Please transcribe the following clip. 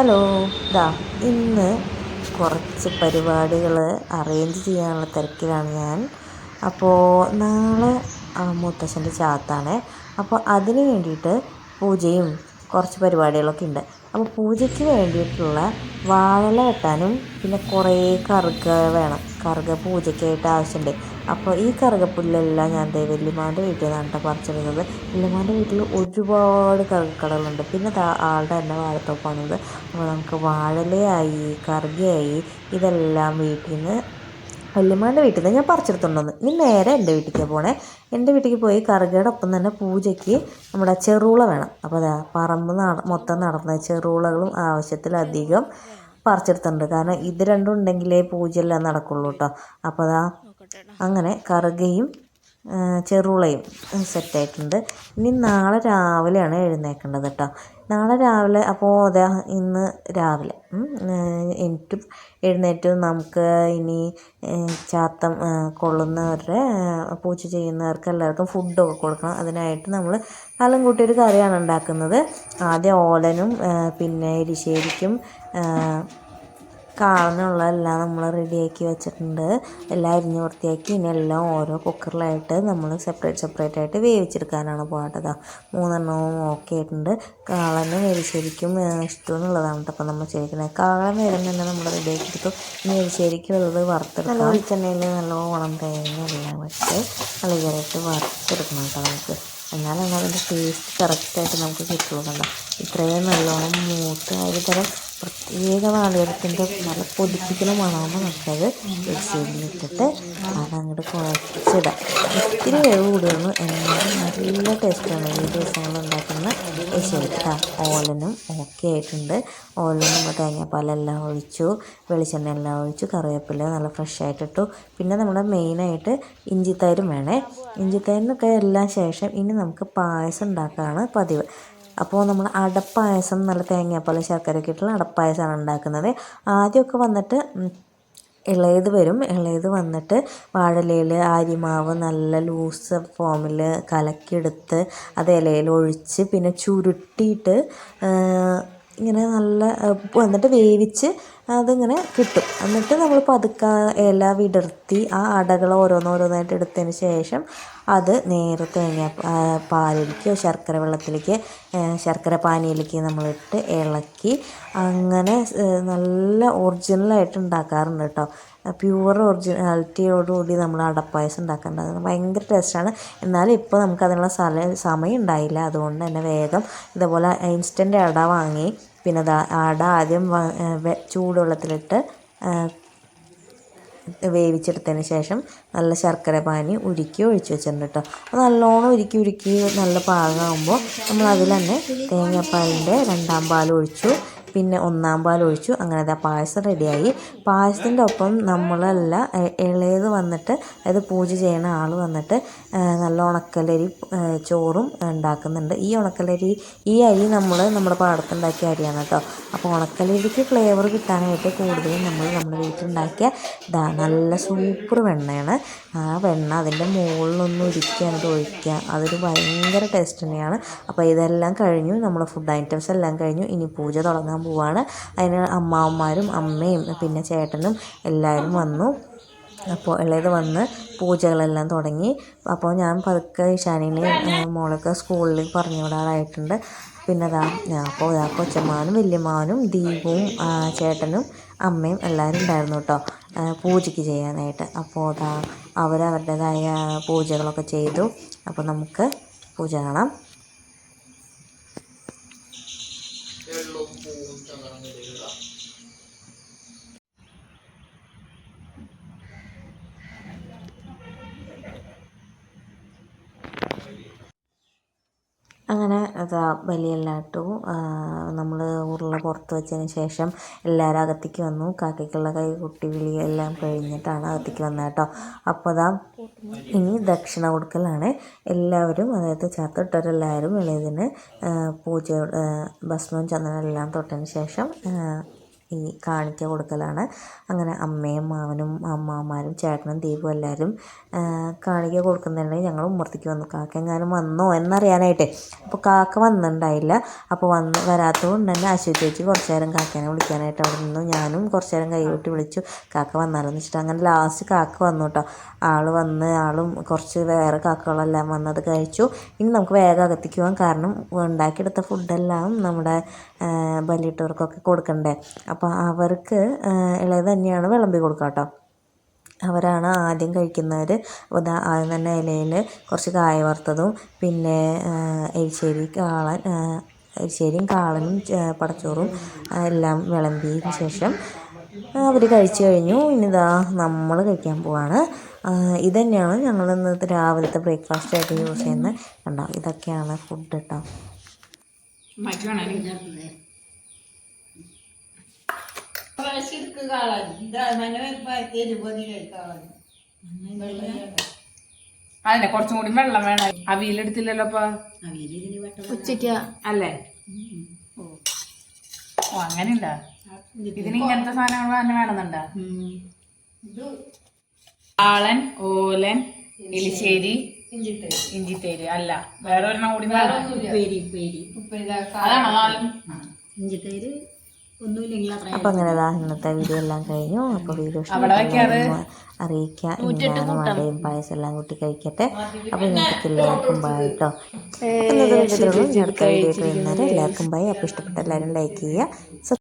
Hello. ഇതാ ഇന്ന് കുറച്ച് പരിപാടികൾ അറേഞ്ച് ചെയ്യാനുള്ള തിരക്കിലാണ് ഞാൻ. അപ്പോൾ നാളെ മുത്തശ്ശന്റെ ചാത്താണ്. അപ്പോൾ അതിന് വേണ്ടിയിട്ട് പൂജയും കുറച്ച് പരിപാടികളൊക്കെ ഉണ്ട്. അപ്പോൾ പൂജയ്ക്ക് വേണ്ടിയിട്ടുള്ള വാഴല വെട്ടാനും പിന്നെ കുറേ കറുക വേണം. കറുക പൂജയ്ക്കായിട്ട് ആവശ്യമുണ്ട്. അപ്പോൾ ഈ കറുകപ്പുല്ലെല്ലാം ഞാൻ ദേ വല്യമാന്റെ വീട്ടിൽ നിന്നാണ് കേട്ടോ വല്യമാന്റെ വീട്ടിൽ ഒരുപാട് കറുകക്കടകളുണ്ട്. പിന്നെ ആളുടെ തന്നെ വാഴത്തോപ്പാണത്. അപ്പോൾ നമുക്ക് വാഴലയായി കറുകയായി ഇതെല്ലാം വീട്ടിൽ നിന്ന് വല്യമാന്റെ വീട്ടിൽ നിന്ന് ഞാൻ പറിച്ചെടുത്തുണ്ടെന്ന് ഇനി നേരെ എന്റെ വീട്ടിലേക്ക് പോണേ. എന്റെ വീട്ടിലേക്ക് പോയി കറുകയുടെ ഒപ്പം തന്നെ പൂജയ്ക്ക് നമ്മുടെ ചെറുള വേണം. അപ്പോൾ അതാ പറമ്പ് നട മൊത്തം നടന്ന ചെറുളകളും ആവശ്യത്തിലധികം പറിച്ചെടുത്തിട്ടുണ്ട്. കാരണം ഇത് രണ്ടും ഉണ്ടെങ്കിലേ പൂജയെല്ലാം നടക്കുള്ളൂ കേട്ടോ. അപ്പോൾ അതാ അങ്ങനെ കറുകയും ചെറുളയും സെറ്റായിട്ടുണ്ട് ഇനി നാളെ രാവിലെയാണ് എഴുന്നേക്കേണ്ടത് കേട്ടോ. നാളെ രാവിലെ അപ്പോൾ അതാ ഇന്ന് രാവിലെ. എനിക്കും എഴുന്നേറ്റ്. നമുക്ക് ഇനി ചാത്തം കൊള്ളുന്നവരുടെ പൂച്ച ചെയ്യുന്നവർക്ക് എല്ലാവർക്കും ഫുഡൊക്കെ കൊടുക്കണം. അതിനായിട്ട് നമ്മൾ കാലം കൂട്ടി ഒരു കറിയാണ് ഉണ്ടാക്കുന്നത്. ആദ്യം ഓലനും പിന്നെ എരിശ്ശേരിക്കും എല്ലാം നമ്മൾ റെഡിയാക്കി വെച്ചിട്ടുണ്ട്. എല്ലാം അരിഞ്ഞ് വൃത്തിയാക്കി ഇനി എല്ലാം ഓരോ കുക്കറിലായിട്ട് നമ്മൾ സെപ്പറേറ്റ് സെപ്പറേറ്റ് ആയിട്ട് വേവിച്ചെടുക്കാനാണ് പോകേണ്ടത് മൂന്നെണ്ണവും ഓക്കെ ആയിട്ടുണ്ട്. കാളന് എരിശ്ശേരിക്കും ഇഷ്ടം എന്നുള്ളതാണ് കേട്ടോ. അപ്പോൾ നമ്മൾ ചെയ്തിരിക്കുന്നത് കാളൻ വേഗം തന്നെ നമ്മൾ റെഡിയാക്കി എടുത്തു. ഇനി എരിശ്ശേരിക്കുള്ളത് വറുത്തെടുക്കാം. വെളിച്ചെണ്ണയിൽ നല്ലോണം തേങ്ങ എല്ലാം വെച്ച് നല്ലതായിട്ട് വറുത്തെടുക്കണം കേട്ടോ നമുക്ക്. എന്നാലാണ് അതിന്റെ ടേസ്റ്റ് കറക്റ്റായിട്ട് നമുക്ക് കിട്ടുള്ളൂ കണ്ടോ ഇത്രയും നല്ലോണം മൂത്ത് ഒരു തരം പ്രത്യേക നാളികേരത്തിന്റെ നല്ല പൊതിപ്പിക്കുന്ന മണമാണ് നമുക്കത് എരിശ്ശേരിയിലിട്ടിട്ട് അതങ്ങോട്ട് കുഴച്ചിടാം. ഇത്തിരി വേവ് കൂടുതലും എന്നാലും നല്ല ടേസ്റ്റാണ് ഈ ദിവസങ്ങൾ ഉണ്ടാക്കുന്ന കേട്ടോ ഓലനും ഓക്കെ ആയിട്ടുണ്ട്. ഓലനും നമ്മൾ തേങ്ങാപ്പാലെല്ലാം ഒഴിച്ചു വെളിച്ചെണ്ണ എല്ലാം ഒഴിച്ചു കറിവേപ്പില നല്ല ഫ്രഷ് ആയിട്ട് ഇട്ടു. പിന്നെ നമ്മുടെ മെയിനായിട്ട് ഇഞ്ചിത്തൈരും വേണേ. ഇഞ്ചിത്തൈരിനൊക്കെ എല്ലാം ശേഷം ഇനി നമുക്ക് പായസം ഉണ്ടാക്കാനാണ് പതിവ്. അപ്പോൾ നമ്മൾ അടപ്പായസം നല്ല തേങ്ങാപ്പാൽ ശർക്കരയൊക്കെ ഇട്ടുള്ള അടപ്പായസമാണ് ഉണ്ടാക്കുന്നത്. ആദ്യമൊക്കെ വന്നിട്ട് ഇളയത് വരും. ഇളയത് വന്നിട്ട് വാഴലയിൽ അരിമാവ് നല്ല ലൂസ് ഫോമിൽ കലക്കിയെടുത്ത് അത് ഇലയിൽ ഒഴിച്ച് പിന്നെ ചുരുട്ടിയിട്ട് ഇങ്ങനെ നല്ല എന്നിട്ട് വേവിച്ച് അതിങ്ങനെ കിട്ടും. എന്നിട്ട് നമ്മൾ പതുക്കെ ഇല വിടർത്തി ആ അടകൾ ഓരോന്നോരോന്നായിട്ട് എടുത്തതിന് ശേഷം അത് നേരെ തേങ്ങ പാലിലേക്കോ ശർക്കര വെള്ളത്തിലേക്ക് ശർക്കര പാനിയിലേക്ക് നമ്മളിട്ട് ഇളക്കി അങ്ങനെ നല്ല ഒറിജിനലായിട്ട് ഉണ്ടാക്കാറുണ്ട് കേട്ടോ പ്യുവർ ഒറിജിനാലിറ്റിയോടുകൂടി നമ്മൾ അടപ്പായസം ഉണ്ടാക്കേണ്ടത്. ഭയങ്കര ടേസ്റ്റാണ് എന്നാലും ഇപ്പോൾ നമുക്ക് അതിനുള്ള സ്ഥല സമയം ഉണ്ടായില്ല. അതുകൊണ്ട് തന്നെ വേഗം ഇതേപോലെ ഇൻസ്റ്റന്റ് അട വാങ്ങി പിന്നെ അട ആദ്യം ചൂടുവെള്ളത്തിലിട്ട് വേവിച്ചെടുത്തതിന് ശേഷം നല്ല ശർക്കര പാനി ഉരുക്കി ഒഴിച്ച് വെച്ചിട്ടുണ്ട് കേട്ടോ അപ്പോൾ നല്ലോണം ഉരുക്കി ഉരുക്കി നല്ല പാകമാകുമ്പോൾ നമ്മൾ അതിൽ തന്നെ തേങ്ങാപ്പാലിന്റെ രണ്ടാം പാൽ ഒഴിച്ചു. പിന്നെ ഒന്നാം പാൽ ഒഴിച്ചു. അങ്ങനെ ദാ പായസം റെഡിയായി. പായസത്തിന്റെ ഒപ്പം നമ്മളല്ല ഇളയത് വന്നിട്ട് അതായത് പൂജ ചെയ്യുന്ന ആൾ വന്നിട്ട് നല്ല ഉണക്കലരി ചോറും ഉണ്ടാക്കുന്നുണ്ട്. ഈ ഉണക്കലരി ഈ അരി നമ്മൾ നമ്മുടെ പാടത്തുണ്ടാക്കിയ അരിയാണ് കേട്ടോ അപ്പോൾ ഉണക്കലരിക്ക് ഫ്ലേവർ കിട്ടാനായിട്ട് കൂടുതലും നമ്മൾ നമ്മുടെ വീട്ടിലുണ്ടാക്കിയ ഇതാ നല്ല സൂപ്പർ വെണ്ണയാണ്. ആ വെണ്ണ അതിന്റെ മുകളിലൊന്നും ഉരുക്കി അത് ഒഴിക്കുക. അതൊരു ഭയങ്കര ടേസ്റ്റ് തന്നെയാണ്. അപ്പോൾ ഇതെല്ലാം കഴിഞ്ഞു. നമ്മൾ ഫുഡ് ഐറ്റംസ് എല്ലാം കഴിഞ്ഞു. ഇനി പൂജ തുടങ്ങാൻ പോവാണ്. അതിന് അമ്മാവന്മാരും അമ്മയും പിന്നെ ചേട്ടനും എല്ലാവരും വന്നു. അപ്പോൾ ഇളയത് വന്ന് പൂജകളെല്ലാം തുടങ്ങി. അപ്പോൾ ഞാൻ പതുക്കെ ഇഷാനിനെ മോളൊക്കെ സ്കൂളിൽ പറഞ്ഞു വിടാറായിട്ടുണ്ട്. പിന്നെ അതാ അപ്പോൾ ഇതാ കൊച്ചമ്മാനും വല്യമ്മാനും ദീപവും ചേട്ടനും അമ്മയും എല്ലാവരും ഉണ്ടായിരുന്നു കേട്ടോ പൂജയ്ക്ക് ചെയ്യാനായിട്ട്. അപ്പോൾ അതാ അവരവരുടേതായ പൂജകളൊക്കെ ചെയ്തു. അപ്പോൾ നമുക്ക് പൂജ കാണാം. അങ്ങനെ അതാ ബലിയെല്ലാം ഇട്ടു. നമ്മൾ ഉരുള പുറത്ത് വെച്ചതിന് ശേഷം എല്ലാവരും അകത്തേക്ക് വന്നു. കാക്കയ്ക്കുള്ള കൈ കുട്ടി വിളി എല്ലാം കഴിഞ്ഞിട്ടാണ് അകത്തേക്ക് വന്നത് കേട്ടോ. അപ്പോൾ അതാ ഇനി ദക്ഷിണ കൊടുക്കലാണ്. എല്ലാവരും അതായത് ചാത്തിട്ടവരെല്ലാവരും ഇളയതിന് പൂജ ഭസ്മവും ചന്ദനം എല്ലാം തൊട്ടതിന് ശേഷം ഈ കാണിക്ക കൊടുക്കലാണ്. അങ്ങനെ അമ്മയും മാവനും അമ്മാമാരും ചേട്ടനും ദീപും എല്ലാവരും കാണിക്ക കൊടുക്കുന്നുണ്ടെങ്കിൽ ഞങ്ങൾ ഉമ്മർത്തിക്ക് വന്നു. കാക്ക എങ്ങാനും വന്നോ എന്നറിയാനായിട്ട്. അപ്പോൾ കാക്ക വന്നിട്ടുണ്ടായില്ല അപ്പോൾ വന്ന് വരാത്തതുകൊണ്ട് തന്നെ അശ്വതി ചേച്ചി കുറച്ച് നേരം കാക്കേനെ വിളിക്കാനായിട്ട് അവിടെ നിന്നു. ഞാനും കുറച്ച് നേരം കൈവിട്ട് വിളിച്ചു. കാക്ക വന്നാലോന്ന് വെച്ചിട്ട് അങ്ങനെ ലാസ്റ്റ് കാക്ക വന്നു കേട്ടോ ആൾ വന്ന് ആളും കുറച്ച് വേറെ കാക്കകളെല്ലാം വന്നത് കഴിച്ചു. ഇനി നമുക്ക് വേഗം അകത്തേക്ക് പോകാം. കാരണം ഉണ്ടാക്കിയെടുത്ത ഫുഡെല്ലാം നമ്മുടെ ബലിയിട്ടവർക്കൊക്കെ കൊടുക്കണ്ടേ? അപ്പോൾ അവർക്ക് ഇളയത് തന്നെയാണ് വിളമ്പി കൊടുക്കുക കേട്ടോ. അവരാണ് ആദ്യം കഴിക്കുന്നവർ ഉദാ ആദ്യം തന്നെ ഇലയിൽ കുറച്ച് കായ വറുത്തതും പിന്നെ എരിശ്ശേരി കാളൻ എരിശ്ശേരിയും കാളനും പടച്ചോറും എല്ലാം വിളമ്പിയതിന് ശേഷം അവർ കഴിച്ചു കഴിഞ്ഞു. ഇനിതാ നമ്മൾ കഴിക്കാൻ പോവാണ്. ആ, ഇത് തന്നെയാണ് ഞങ്ങൾ ഇന്നത്തെ രാവിലത്തെ ബ്രേക്ക്ഫാസ്റ്റ് ആയിട്ട് യൂസ് ചെയ്യുന്നത്. കണ്ടോ? ഇതൊക്കെയാണ് ഫുഡ് കേട്ടോ അതിനെ കുറച്ചും കൂടി വെള്ളം വേണം. അവിയിലെടുത്തില്ലല്ലോ ഇപ്പൊ? ഉച്ചക്ക അല്ലേ? ഓ ഓ അങ്ങനെയുണ്ടാ. ഇതിന് ഇങ്ങനത്തെ സാധനങ്ങൾ തന്നെ വേണമെന്നുണ്ടാ? ആളൻ ഓലൻ എലിശ്ശേരി ഇഞ്ചിത്തേരി അല്ല. വേറെ ഒരെണ്ണം കൂടി ഉപ്പേരി ഉപ്പേരി. ഇഞ്ചിത്തേര് ഒന്നുമില്ലെങ്കിൽ അങ്ങനെ ഇന്നത്തെ വീഡിയോ എല്ലാം കഴിഞ്ഞു. അപ്പൊ വീഡിയോ അറിയിക്കാം വടയും പായസം എല്ലാം കൂട്ടി കഴിക്കട്ടെ. അപ്പോൾ ഇന്നത്തെ എല്ലാവർക്കും ബൈ കേട്ടോ ഇന്നത്തെ വീഡിയോ ഇത്രയേ അടുത്ത വീഡിയോ എല്ലാവർക്കും ബൈ അപ്പൊ ഇഷ്ടപ്പെട്ട എല്ലാവരും ലൈക്ക് ചെയ്യുക.